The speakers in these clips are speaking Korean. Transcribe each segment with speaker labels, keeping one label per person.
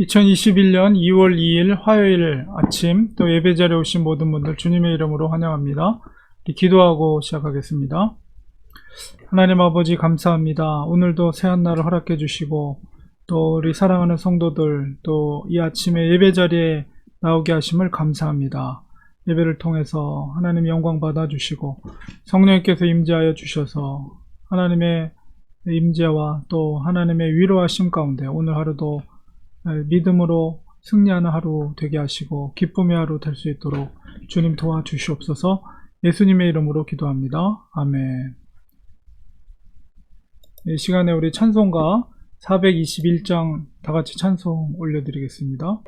Speaker 1: 2021년 2월 2일 화요일 아침 또 예배 자리에 오신 모든 분들 주님의 이름으로 환영합니다. 기도하고 시작하겠습니다. 하나님 아버지 감사합니다. 오늘도 새한 날을 허락해 주시고 또 우리 사랑하는 성도들 또 이 아침에 예배 자리에 나오게 하심을 감사합니다. 예배를 통해서 하나님 영광 받아 주시고 성령님께서 임재하여 주셔서 하나님의 임재와 또 하나님의 위로하심 가운데 오늘 하루도 믿음으로 승리하는 하루 되게 하시고 기쁨의 하루 될 수 있도록 주님 도와주시옵소서 예수님의 이름으로 기도합니다. 아멘. 이 시간에 우리 찬송가 421장 다 같이 찬송 올려드리겠습니다.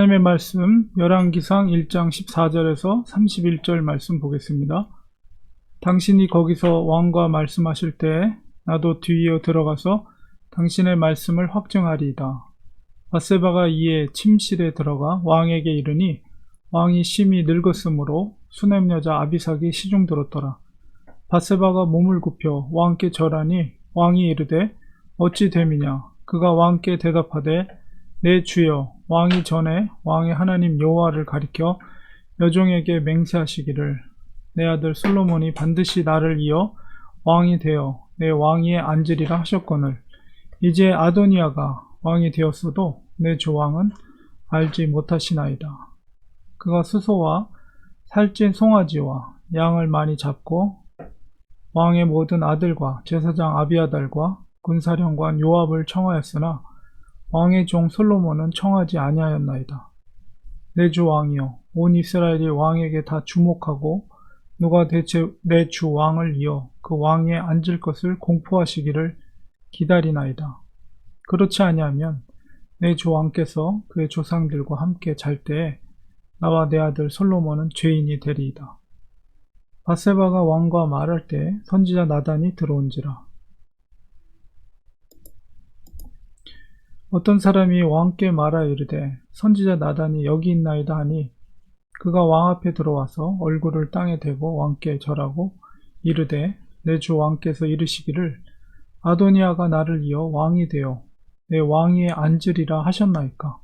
Speaker 1: 하나님의 말씀 열왕기상 1장 14절에서 31절 말씀 보겠습니다. 당신이 거기서 왕과 말씀하실 때 나도 뒤이어 들어가서 당신의 말씀을 확증하리이다. 바세바가 이에 침실에 들어가 왕에게 이르니 왕이 심히 늙었으므로 수냄 여자 아비삭이 시중 들었더라. 바세바가 몸을 굽혀 왕께 절하니 왕이 이르되 어찌 됨이냐 그가 왕께 대답하되 내 주여 왕이 전에 왕의 하나님 여호와를 가리켜 여종에게 맹세하시기를 내 아들 솔로몬이 반드시 나를 이어 왕이 되어 내 왕위에 앉으리라 하셨거늘 이제 아도니아가 왕이 되었어도 내 조왕은 알지 못하시나이다. 그가 수소와 살찐 송아지와 양을 많이 잡고 왕의 모든 아들과 제사장 아비아달과 군사령관 요압을 청하였으나 왕의 종 솔로몬은 청하지 아니하였나이다. 내 주 왕이여 온 이스라엘이 왕에게 다 주목하고 누가 대체 내 주 왕을 이어 그 왕에 앉을 것을 공포하시기를 기다리나이다. 그렇지 아니하면 내 주 왕께서 그의 조상들과 함께 잘 때에 나와 내 아들 솔로몬은 죄인이 되리이다. 바세바가 왕과 말할 때 선지자 나단이 들어온지라. 어떤 사람이 왕께 말하 이르되 선지자 나단이 여기 있나이다 하니 그가 왕 앞에 들어와서 얼굴을 땅에 대고 왕께 절하고 이르되 내 주 왕께서 이르시기를 아도니아가 나를 이어 왕이 되어 내 왕위에 앉으리라 하셨나이까.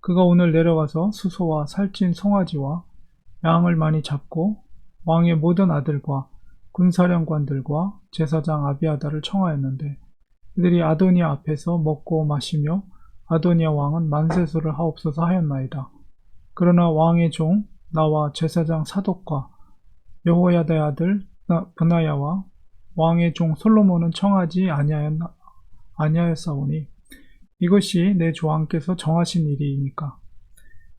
Speaker 1: 그가 오늘 내려가서 수소와 살찐 송아지와 양을 많이 잡고 왕의 모든 아들과 군사령관들과 제사장 아비아다를 청하였는데 그들이 아도니아 앞에서 먹고 마시며 아도니아 왕은 만세수를 하옵소서 하였나이다. 그러나 왕의 종 나와 제사장 사독과 여호야다의 아들 나- 브나야와 왕의 종 솔로몬은 청하지 아니하였나 아니하였사오니 이것이 내 조왕께서 정하신 일이니까.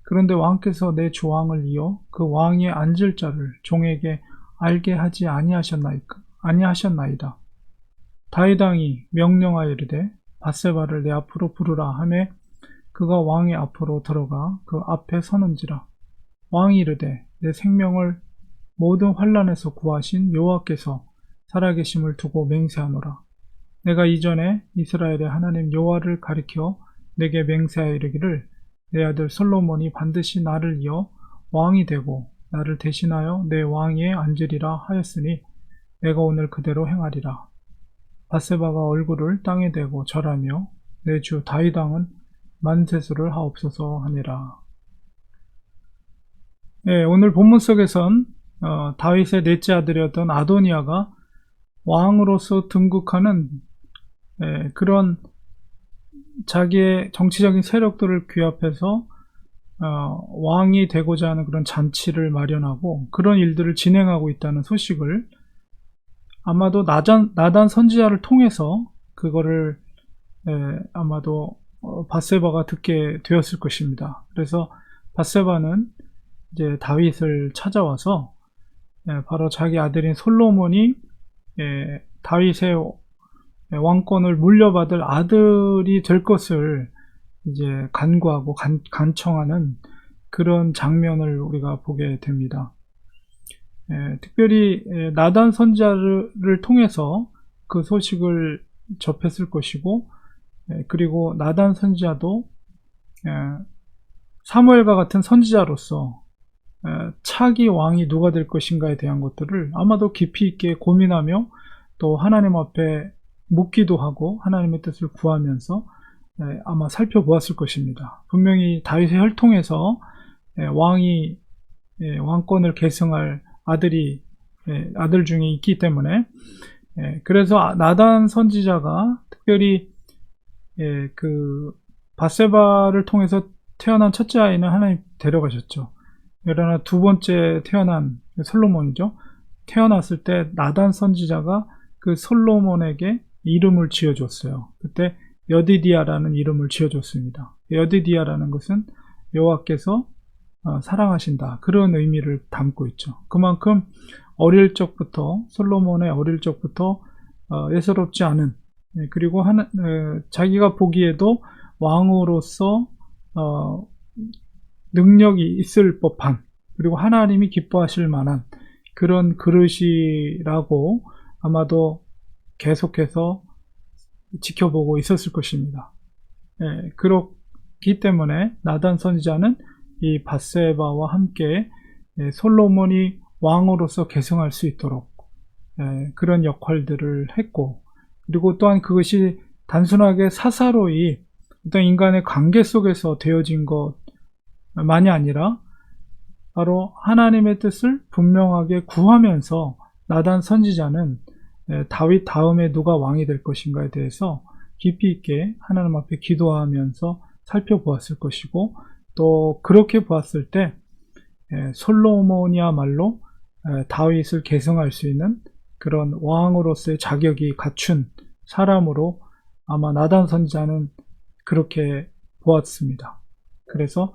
Speaker 1: 그런데 왕께서 내 조왕을 이어 그 왕에 앉을 자를 종에게 알게 하지 아니하셨나이까 아니하셨나이다. 다이당이 명령하여 이르되 바세바를 내 앞으로 부르라 하매 그가 왕의 앞으로 들어가 그 앞에 서는지라 왕이 이르되 내 생명을 모든 환란에서 구하신 여호와께서 살아계심을 두고 맹세하노라 내가 이전에 이스라엘의 하나님 여호와를 가리켜 내게 맹세하여 이르기를 내 아들 솔로몬이 반드시 나를 이어 왕이 되고 나를 대신하여 내 왕위에 앉으리라 하였으니 내가 오늘 그대로 행하리라. 바세바가 얼굴을 땅에 대고 절하며 내 주 다윗왕은 만세수를 하옵소서 하니라. 네, 오늘 본문 속에선 어, 다윗의 넷째 아들이었던 아도니아가 왕으로서 등극하는 예, 그런 자기의 정치적인 세력들을 규합해서 어, 왕이 되고자 하는 그런 잔치를 마련하고 그런 일들을 진행하고 있다는 소식을 아마도 나단, 나단 선지자를 통해서 그거를 예, 아마도 어, 바세바가 듣게 되었을 것입니다. 그래서 바세바는 이제 다윗을 찾아와서 예, 바로 자기 아들인 솔로몬이 예, 다윗의 왕권을 물려받을 아들이 될 것을 이제 간구하고 간, 간청하는 그런 장면을 우리가 보게 됩니다. 예, 특별히 예, 나단 선자를 통해서 그 소식을 접했을 것이고 예, 그리고 나단 선지자도 예, 사무엘과 같은 선지자로서 예, 차기 왕이 누가 될 것인가에 대한 것들을 아마도 깊이 있게 고민하며 또 하나님 앞에 묻기도 하고 하나님의 뜻을 구하면서 예, 아마 살펴보았을 것입니다. 분명히 다윗의 혈통에서 예, 왕이 예, 왕권을 계승할 아들이 예, 아들 중에 있기 때문에 예, 그래서 아- 나단 선지자가 특별히 예, 그 바세바를 통해서 태어난 첫째 아이는 하나님 데려가셨죠. 그러나 두 번째 태어난 솔로몬이죠. 태어났을 때 나단 선지자가 그 솔로몬에게 이름을 지어줬어요. 그때 여디디아라는 이름을 지어줬습니다. 여디디아라는 것은 여호와께서 어, 사랑하신다 그런 의미를 담고 있죠. 그만큼 어릴 적부터 솔로몬의 어릴 적부터 어, 예사롭지 않은 예, 그리고 하나, 어, 자기가 보기에도 왕으로서 어, 능력이 있을 법한 그리고 하나님이 기뻐하실 만한 그런 그릇이라고 아마도 계속해서 지켜보고 있었을 것입니다. 예, 그렇기 때문에 나단 선지자는 이 바세바와 함께 예, 솔로몬이 왕으로서 계승할 수 있도록 예, 그런 역할들을 했고 그리고 또한 그것이 단순하게 사사로이 어떤 인간의 관계 속에서 되어진 것만이 아니라 바로 하나님의 뜻을 분명하게 구하면서 나단 선지자는 예, 다윗 다음에 누가 왕이 될 것인가에 대해서 깊이 있게 하나님 앞에 기도하면서 살펴보았을 것이고 또 그렇게 보았을 때 예, 솔로몬이야말로 예, 다윗을 계승할 수 있는 그런 왕으로서의 자격이 갖춘 사람으로 아마 나단 선지자는 그렇게 보았습니다. 그래서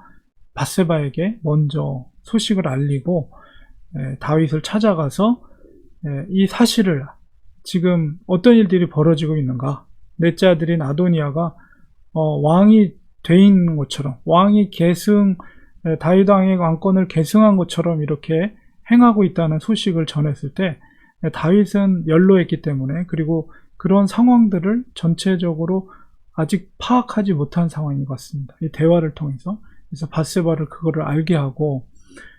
Speaker 1: 바세바에게 먼저 소식을 알리고 예, 다윗을 찾아가서 예, 이 사실을 지금 어떤 일들이 벌어지고 있는가 넷째 아들인 아도니아가 어, 왕이 돼 있는 것처럼 왕이 계승 예, 다윗 왕의 왕권을 계승한 것처럼 이렇게 행하고 있다는 소식을 전했을 때 예, 다윗은 연로했기 때문에 그리고 그런 상황들을 전체적으로 아직 파악하지 못한 상황인 것 같습니다. 이 대화를 통해서 그래서 바세바를 그거를 알게 하고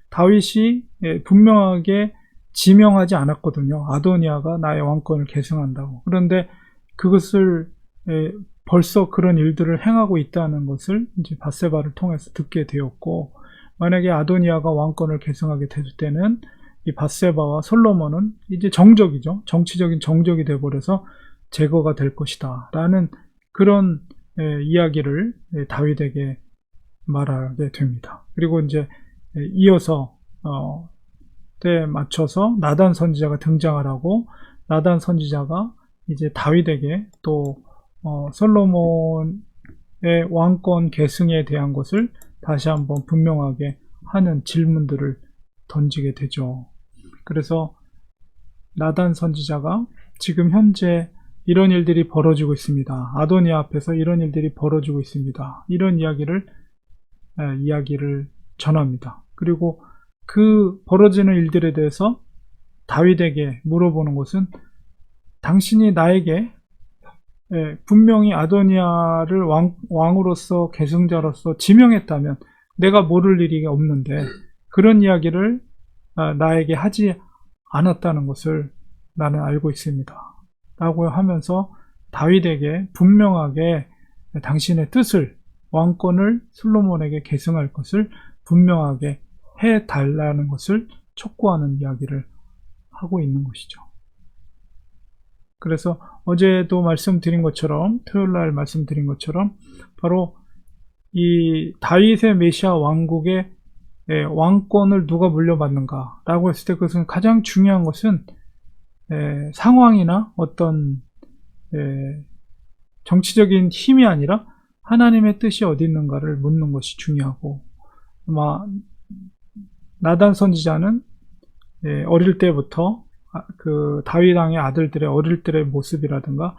Speaker 1: 다윗이 예, 분명하게 지명하지 않았거든요. 아도니아가 나의 왕권을 계승한다고. 그런데 그것을 에, 벌써 그런 일들을 행하고 있다는 것을 이제 바세바를 통해서 듣게 되었고 만약에 아도니아가 왕권을 계승하게 될 때는 이 바세바와 솔로몬은 이제 정적이죠. 정치적인 정적이 되어버려서 제거가 될 것이다. 라는 그런 에, 이야기를 에, 다윗에게 말하게 됩니다. 그리고 이제 에, 이어서 어, 때에 맞춰서 나단 선지자가 등장을 하고 나단 선지자가 이제 다윗에게 또 어, 솔로몬의 왕권 계승에 대한 것을 다시 한번 분명하게 하는 질문들을 던지게 되죠. 그래서 나단 선지자가 지금 현재 이런 일들이 벌어지고 있습니다. 아도니아 앞에서 이런 일들이 벌어지고 있습니다. 이런 이야기를 에, 이야기를 전합니다. 그리고 그 벌어지는 일들에 대해서 다윗에게 물어보는 것은 당신이 나에게 예, 분명히 아도니아를 왕, 왕으로서 계승자로서 지명했다면 내가 모를 일이 없는데 그런 이야기를 아, 나에게 하지 않았다는 것을 나는 알고 있습니다. 라고 하면서 다윗에게 분명하게 당신의 뜻을 왕권을 솔로몬에게 계승할 것을 분명하게 해 달라는 것을 촉구하는 이야기를 하고 있는 것이죠. 그래서 어제도 말씀드린 것처럼 토요일 날 말씀드린 것처럼 바로 이 다윗의 메시아 왕국의 예, 왕권을 누가 물려받는가 라고 했을 때 그것은 가장 중요한 것은 예, 상황이나 어떤 예, 정치적인 힘이 아니라 하나님의 뜻이 어디 있는가를 묻는 것이 중요하고 아마 나단 선지자는 예, 어릴 때부터 아, 그 다윗 왕의 아들들의 어릴 때의 모습이라든가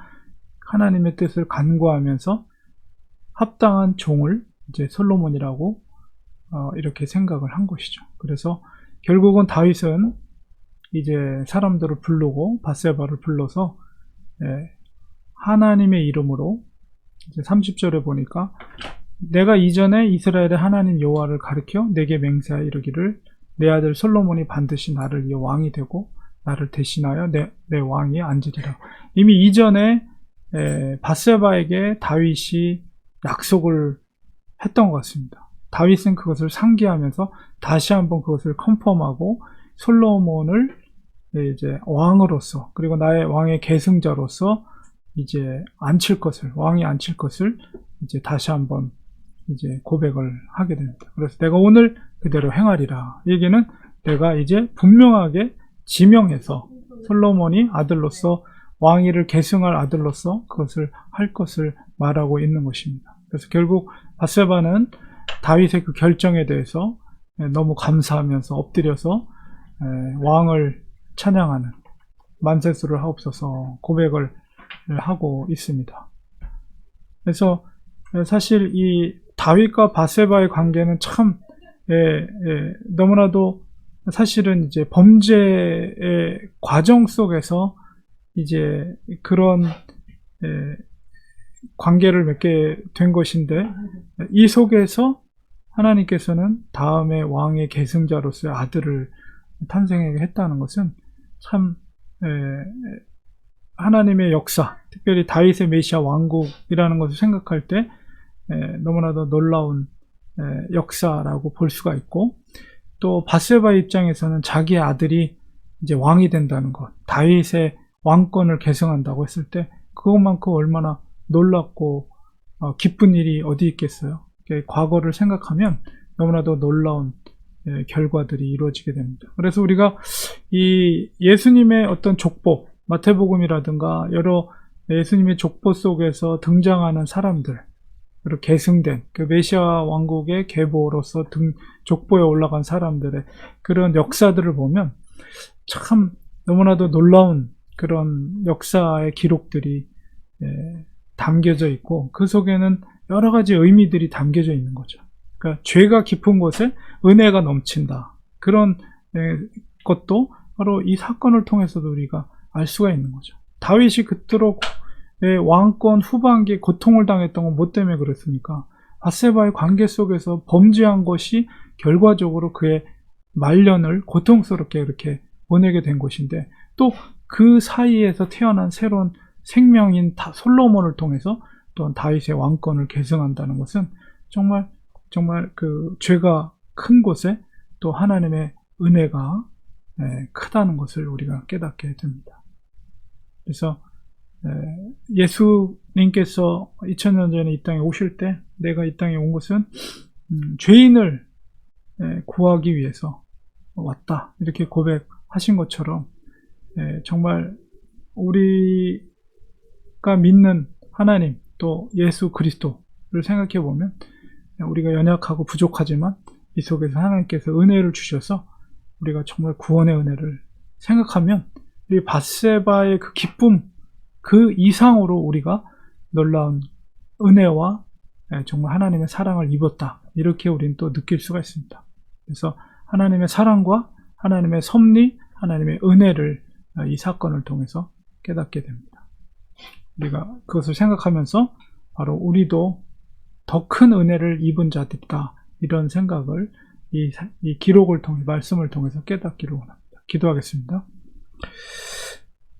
Speaker 1: 하나님의 뜻을 간구하면서 합당한 종을 이제 솔로몬이라고 어, 이렇게 생각을 한 것이죠. 그래서 결국은 다윗은 이제 사람들을 부르고 바세바를 불러서 예, 하나님의 이름으로 이제 30절에 보니까 내가 이전에 이스라엘의 하나님 여호와를 가리켜 내게 맹세하여 이르기를 내 아들 솔로몬이 반드시 나를 위해 왕이 되고 나를 대신하여 내, 내 왕이 앉으리라. 이미 이전에 에, 바세바에게 다윗이 약속을 했던 것 같습니다. 다윗은 그것을 상기하면서 다시 한번 그것을 컨펌하고 솔로몬을 이제 왕으로서 그리고 나의 왕의 계승자로서 이제 앉힐 것을 왕이 앉힐 것을 이제 다시 한번 이제 고백을 하게 됩니다. 그래서 내가 오늘 그대로 행하리라. 얘기는 내가 이제 분명하게 지명해서 솔로몬이 아들로서 왕위를 계승할 아들로서 그것을 할 것을 말하고 있는 것입니다. 그래서 결국 바세바는 다윗의 그 결정에 대해서 너무 감사하면서 엎드려서 왕을 찬양하는 만세수를 하옵소서 고백을 하고 있습니다. 그래서 사실 이 다윗과 바세바의 관계는 참 예, 예, 너무나도 사실은 이제 범죄의 과정 속에서 이제 그런 예, 관계를 맺게 된 것인데 이 속에서 하나님께서는 다음에 왕의 계승자로서의 아들을 탄생하게 했다는 것은 참 에, 하나님의 역사, 특별히 다윗의 메시아 왕국이라는 것을 생각할 때 에, 너무나도 놀라운 에, 역사라고 볼 수가 있고 또 바세바 입장에서는 자기의 아들이 이제 왕이 된다는 것, 다윗의 왕권을 계승한다고 했을 때 그것만큼 얼마나 놀랍고 어, 기쁜 일이 어디 있겠어요. 과거를 생각하면 너무나도 놀라운 예, 결과들이 이루어지게 됩니다. 그래서 우리가 이 예수님의 어떤 족보, 마태복음이라든가 여러 예수님의 족보 속에서 등장하는 사람들, 그리고 계승된 그 메시아 왕국의 계보로서 등 족보에 올라간 사람들의 그런 역사들을 보면 참 너무나도 놀라운 그런 역사의 기록들이 예, 담겨져 있고 그 속에는 여러 가지 의미들이 담겨져 있는 거죠. 그러니까 죄가 깊은 곳에 은혜가 넘친다. 그런 예, 것도 바로 이 사건을 통해서도 우리가 알 수가 있는 거죠. 다윗이 그토록 예, 왕권 후반기에 고통을 당했던 건 뭐 때문에 그렇습니까? 바세바의 관계 속에서 범죄한 것이 결과적으로 그의 말년을 고통스럽게 이렇게 보내게 된 것인데 또 그 사이에서 태어난 새로운 생명인 다 솔로몬을 통해서 또한 다윗의 왕권을 계승한다는 것은 정말 정말 그 죄가 큰 곳에 또 하나님의 은혜가 예, 크다는 것을 우리가 깨닫게 됩니다. 그래서 예, 예수님께서 2000년 전에 이 땅에 오실 때 내가 이 땅에 온 것은 음, 죄인을 예, 구하기 위해서 왔다. 이렇게 고백하신 것처럼 예, 정말 우리가 믿는 하나님 또 예수 그리스도를 생각해 보면 우리가 연약하고 부족하지만 이 속에서 하나님께서 은혜를 주셔서 우리가 정말 구원의 은혜를 생각하면 이 바세바의 그 기쁨 그 이상으로 우리가 놀라운 은혜와 예, 정말 하나님의 사랑을 입었다 이렇게 우리는 또 느낄 수가 있습니다. 그래서 하나님의 사랑과 하나님의 섭리, 하나님의 은혜를 아, 이 사건을 통해서 깨닫게 됩니다. 우리가 그것을 생각하면서 바로 우리도 더 큰 은혜를 입은 자들이다 이런 생각을 이, 사- 이 기록을 통해 말씀을 통해서 깨닫기를 원합니다. 기도하겠습니다.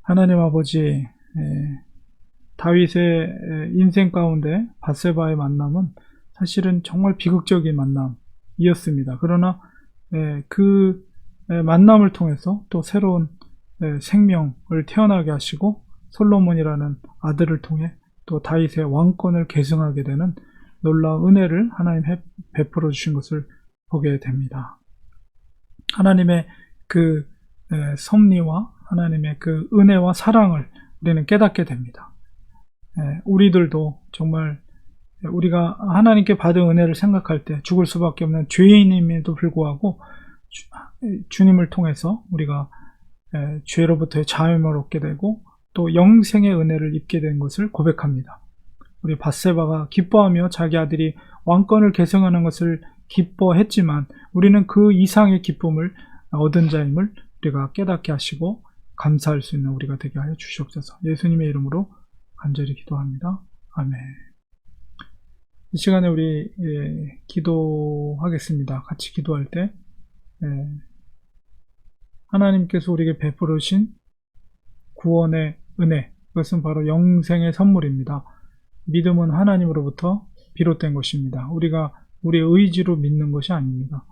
Speaker 1: 하나님 아버지 에, 다윗의 에, 인생 가운데 바세바의 만남은 사실은 정말 비극적인 만남이었습니다. 그러나 에, 그 에, 만남을 통해서 또 새로운 에, 생명을 태어나게 하시고 솔로몬이라는 아들을 통해 또 다윗의 왕권을 계승하게 되는 놀라운 은혜를 하나님 해- 베풀어 주신 것을 보게 됩니다. 하나님의 그 에, 섭리와 하나님의 그 은혜와 사랑을 우리는 깨닫게 됩니다. 에, 우리들도 정말 우리가 하나님께 받은 은혜를 생각할 때 죽을 수밖에 없는 죄인임에도 불구하고 주, 님을 통해서 우리가 에, 죄로부터의 자유를 얻게 되고 또 영생의 은혜를 입게 된 것을 고백합니다. 우리 바세바가 기뻐하며 자기 아들이 왕권을 계승하는 것을 기뻐했지만 우리는 그 이상의 기쁨을 얻은 자임을 우리가 깨닫게 하시고 감사할 수 있는 우리가 되게 하여 주시옵소서. 예수님의 이름으로 간절히 기도합니다. 아멘. 이 시간에 우리 예, 기도하겠습니다. 같이 기도할 때 예, 하나님께서 우리에게 베풀으신 구원의 은혜, 그것은 바로 영생의 선물입니다. 믿음은 하나님으로부터 비롯된 것입니다. 우리가 우리의 의지로 믿는 것이 아닙니다.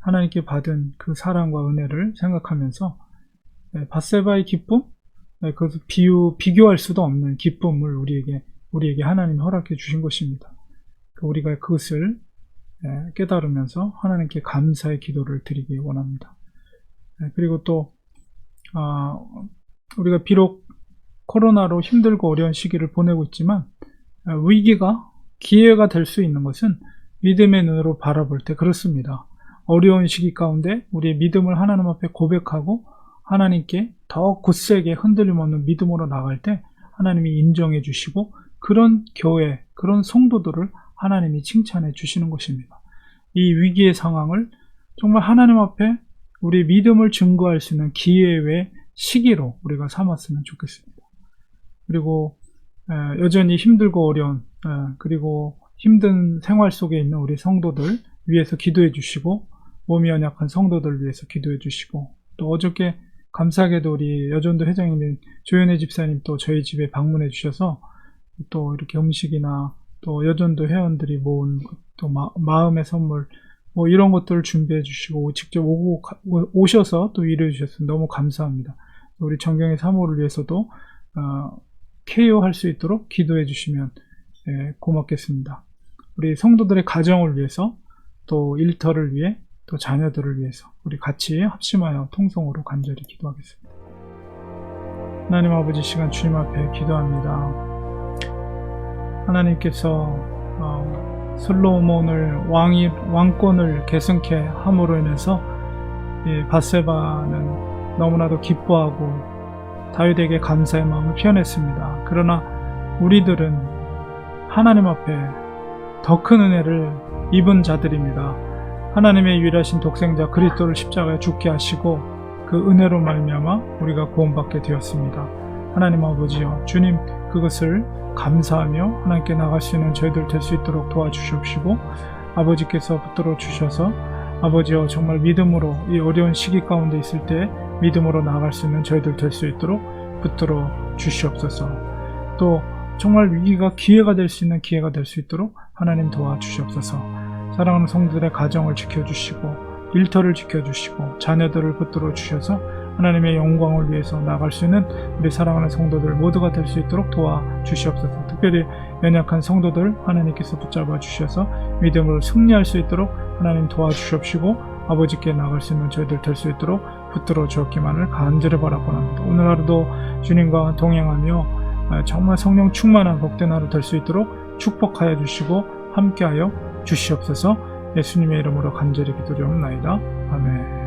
Speaker 1: 하나님께 받은 그 사랑과 은혜를 생각하면서 예, 바세바의 기쁨, 예, 그것을 비유, 비교할 수도 없는 기쁨을 우리에게, 우리에게 하나님이 허락해 주신 것입니다. 그 우리가 그것을 예, 깨달으면서 하나님께 감사의 기도를 드리기 원합니다. 예, 그리고 또, 아, 우리가 비록 코로나로 힘들고 어려운 시기를 보내고 있지만, 아, 위기가 기회가 될 수 있는 것은 믿음의 눈으로 바라볼 때 그렇습니다. 어려운 시기 가운데 우리의 믿음을 하나님 앞에 고백하고 하나님께 더 굳세게 흔들림 없는 믿음으로 나갈 때 하나님이 인정해 주시고 그런 교회, 그런 성도들을 하나님이 칭찬해 주시는 것입니다. 이 위기의 상황을 정말 하나님 앞에 우리 믿음을 증거할 수 있는 기회의 시기로 우리가 삼았으면 좋겠습니다. 그리고 에, 여전히 힘들고 어려운 에, 그리고 힘든 생활 속에 있는 우리 성도들 위해서 기도해 주시고 몸이 연약한 성도들 위해서 기도해 주시고 또 어저께 감사하게도 우리 여전도 회장님 조현혜 집사님 또 저희 집에 방문해 주셔서 또 이렇게 음식이나 또 여전도 회원들이 모은 또 마, 음의 선물 뭐 이런 것들을 준비해 주시고 직접 오고 가- 오셔서 또 일해 주셔서 너무 감사합니다. 우리 정경의 사모를 위해서도 어, 케어할 수 있도록 기도해 주시면 예, 고맙겠습니다. 우리 성도들의 가정을 위해서 또 일터를 위해 또 자녀들을 위해서 우리 같이 합심하여 통성으로 간절히 기도하겠습니다. 하나님 아버지 시간 주님 앞에 기도합니다. 하나님께서 어, 솔로몬을 왕이 왕권을 계승케 함으로 인해서 이 바세바는 너무나도 기뻐하고 다윗에게 감사의 마음을 표현했습니다. 그러나 우리들은 하나님 앞에 더 큰 은혜를 입은 자들입니다. 하나님의 유일하신 독생자 그리스도를 십자가에 죽게 하시고 그 은혜로 말미암아 우리가 구원받게 되었습니다. 하나님 아버지여 주님 그것을 감사하며 하나님께 나갈 수 있는 저희들 될 수 있도록 도와주시옵시고 아버지께서 붙들어 주셔서 아버지여 정말 믿음으로 이 어려운 시기 가운데 있을 때 믿음으로 나아갈 수 있는 저희들 될 수 있도록 붙들어 주시옵소서. 또 정말 위기가 기회가 될 수 있는 기회가 될 수 있도록 하나님 도와주시옵소서. 사랑하는 성도들의 가정을 지켜주시고 일터를 지켜주시고 자녀들을 붙들어 주셔서 하나님의 영광을 위해서 나갈 수 있는 우리 사랑하는 성도들 모두가 될 수 있도록 도와주시옵소서. 특별히 연약한 성도들 하나님께서 붙잡아 주셔서 믿음으로 승리할 수 있도록 하나님 도와주시옵시고 아버지께 나갈 수 있는 저희들 될 수 있도록 붙들어 주었기만을 간절히 바라고합니다. 오늘 하루도 주님과 동행하며 아, 정말 성령 충만한 복된 하루 될 수 있도록 축복하여 주시고 함께하여 주시옵소서 예수님의 이름으로 간절히 기도드리옵나이다. 아멘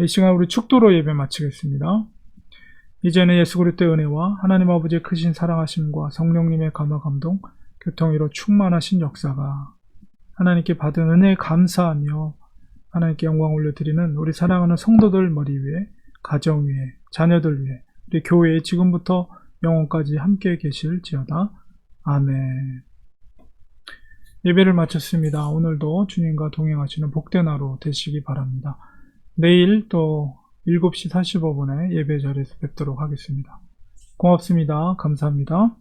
Speaker 1: 이 시간 우리 축도로 예배 마치겠습니다. 이제는 예수 그리스도의 은혜와 하나님 아버지의 크신 사랑하심과 성령님의 감화 감동, 교통위로 충만하신 역사가 하나님께 받은 은혜에 감사하며 하나님께 영광 올려드리는 우리 사랑하는 성도들 머리 위에 가정 위에 자녀들 위에 우리 교회에 지금부터 영원까지 함께 계실지어다. 아멘. 예배를 마쳤습니다. 오늘도 주님과 동행하시는 복된 하루 되시기 바랍니다. 내일 또 7시 45분에 예배 자리에서 뵙도록 하겠습니다. 고맙습니다. 감사합니다.